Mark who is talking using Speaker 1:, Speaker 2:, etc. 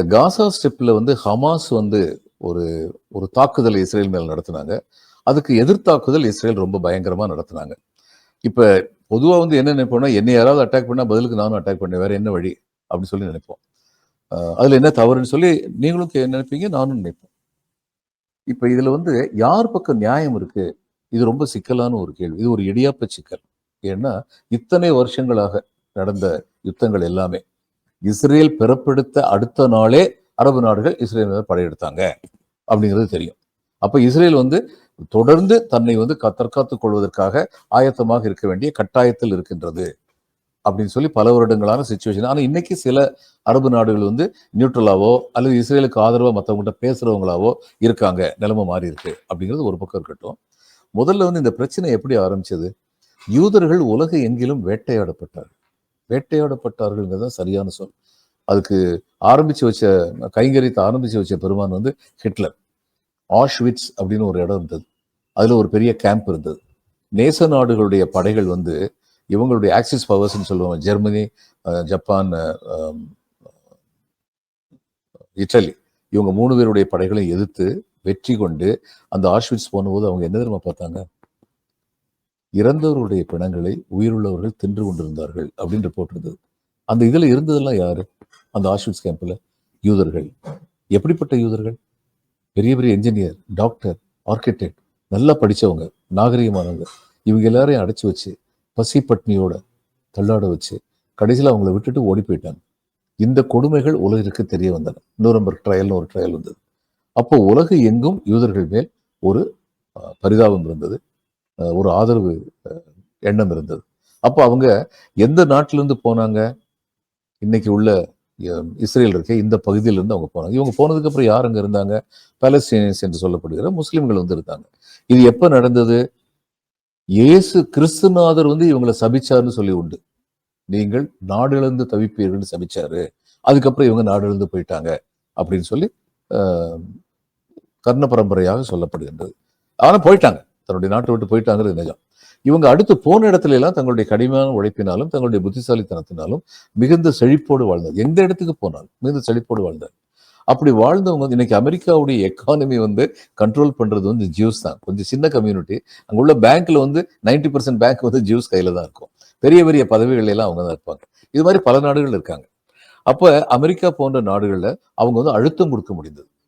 Speaker 1: இந்த காசா ஸ்டெப்பில் வந்து ஹமாஸ் வந்து ஒரு ஒரு தாக்குதல் இஸ்ரேல் மேல் நடத்தினாங்க. அதுக்கு எதிர்த்தாக்குதல் இஸ்ரேல் ரொம்ப பயங்கரமாக நடத்தினாங்க. இப்போ பொதுவாக வந்து என்ன நினைப்போம்னா என்னை யாராவது அட்டாக் பண்ணால் பதிலுக்கு நானும் அட்டாக் பண்ணேன் வேறு என்ன வழி? அப்படின்னு சொல்லி நினைப்போம். அதில் என்ன தவறுன்னு சொல்லி நீங்களும் நினைப்பீங்க நானும் நினைப்பேன் இப்போ இதில் வந்து யார் பக்கம் நியாயம் இருக்குது இது ரொம்ப சிக்கலான ஒரு கேள்வி. இது ஒரு இடியாப்ப சிக்கல். ஏன்னா இத்தனை வருஷங்களாக நடந்த யுத்தங்கள் எல்லாமே இஸ்ரேல் பிறப்பெடுத்த அடுத்த நாளே அரபு நாடுகள் இஸ்ரேல் மீது படையெடுத்தாங்க அப்படிங்கிறது தெரியும். அப்போ இஸ்ரேல் வந்து தொடர்ந்து தன்னை வந்து தற்காத்துக் கொள்வதற்காக ஆயத்தமாக இருக்க வேண்டிய கட்டாயத்தில் இருக்கின்றது அப்படின்னு சொல்லி பல வருடங்களான சுச்சுவேஷன் ஆனால் இன்னைக்கு சில அரபு நாடுகள் வந்து நியூட்ரலாவோ அல்லது இஸ்ரேலுக்கு ஆதரவாக மற்றவங்கள்ட்ட பேசுகிறவங்களாவோ இருக்காங்க. நிலைமை மாறி இருக்கு அப்படிங்கிறது ஒரு பக்கம் இருக்கட்டும். முதல்ல வந்து இந்த பிரச்சனை எப்படி ஆரம்பிச்சது? யூதர்கள் உலக எங்கிலும் வேட்டையாடப்பட்டார்கள். வேட்டையாடப்பட்டார்கள்ங்கிறது தான் சரியான சொல். அதுக்கு ஆரம்பிச்சு வச்ச கைங்கரித்து ஆரம்பிச்சு வச்ச பெருமான் வந்து ஹிட்லர். ஆஷ்விட்ஸ் அப்படின்னு ஒரு இடம் இருந்தது. அதில் ஒரு பெரிய கேம்ப் இருந்தது. நேச நாடுகளுடைய படைகள் வந்து இவங்களுடைய ஆக்சிஸ் பவர்ஸ்னு சொல்லுவாங்க. ஜெர்மனி ஜப்பான் இட்டலி இவங்க மூணு பேருடைய படைகளை எதிர்த்து வெற்றி கொண்டு அந்த ஆஷ்விட்ஸ் போனபோது அவங்க என்ன தெரியுமா பார்த்தாங்க? இறந்தவர்களுடைய பிணங்களை உயிருள்ளவர்கள் தின்று கொண்டிருந்தார்கள் அப்படின்னு போட்டிருந்தது அந்த இதுல இருந்ததெல்லாம் யாரு? அந்த ஆஷ்விட்ஸ் கேம்ப்ல யூதர்கள். எப்படிப்பட்ட யூதர்கள்? பெரிய பெரிய என்ஜினியர் டாக்டர் ஆர்கிடெக்ட் நல்லா படிச்சவங்க நாகரிகமானவங்க. இவங்க எல்லாரையும் அடைச்சு வச்சு பசி பட்னியோட தள்ளாட வச்சு கடைசியில் அவங்கள விட்டுட்டு ஓடி போயிட்டாங்க. இந்த கொடுமைகள் உலகிற்கு தெரிய வந்தன. நூரம்பர் ட்ரையல்னு ஒரு ட்ரையல் வந்தது. அப்போ உலகு எங்கும் யூதர்கள் மேல் ஒரு அஹ், பரிதாபம் இருந்தது. ஒரு ஆதரவு எண்ணம் இருந்தது. அப்போ அவங்க எந்த நாட்டிலிருந்து போனாங்க? இன்னைக்கு உள்ள இஸ்ரேல் இருக்க இந்த பகுதியிலேருந்து அவங்க போனாங்க. இவங்க போனதுக்கு அப்புறம் யார் அங்கே இருந்தாங்க? பாலஸ்தீனியன்ஸ் என்று சொல்லப்படுகிற முஸ்லீம்கள் வந்து இருந்தாங்க. இது எப்போ நடந்தது? இயேசு கிறிஸ்துநாதர் வந்து இவங்களை சபிச்சார்னு சொல்லி உண்டு. நீங்கள் நாடிழந்து தவிப்பீர்கள்னு சபிச்சாரு. அதுக்கப்புறம் இவங்க நாடிழந்து போயிட்டாங்க அப்படின்னு சொல்லி ஆஹ், கர்ண பரம்பரையாக சொல்லப்படுகின்றது. ஆனால் போயிட்டாங்க. தன்னுடைய நாட்டை விட்டு போயிட்டாங்கிறது நிஜம். இவங்க அடுத்து போன இடத்துல எல்லாம் தங்களுடைய கடுமையான உழைப்பினாலும் தங்களுடைய புத்திசாலித்தனத்தினாலும் மிகுந்த செழிப்போடு வாழ்ந்தார். எந்த இடத்துக்கு போனாலும் மிகுந்த செழிப்போடு வாழ்ந்தார். அப்படி வாழ்ந்தவங்க வந்து இன்னைக்கு அமெரிக்காவுடைய எக்கானமி வந்து கண்ட்ரோல் பண்றது வந்து ஜியூஸ் தான். கொஞ்சம் சின்ன கம்யூனிட்டி அங்க உள்ள பேங்க்ல வந்து 90% பர்சன்ட் பேங்க் வந்து ஜியூஸ் கையில தான் இருக்கும். பெரிய பெரிய பதவிகள் எல்லாம் அவங்க தான் இருப்பாங்க. இது மாதிரி பல நாடுகள் இருக்காங்க. அப்ப அமெரிக்கா போன்ற நாடுகள்ல அவங்க வந்து அழுத்தம் கொடுக்க முடிந்தது.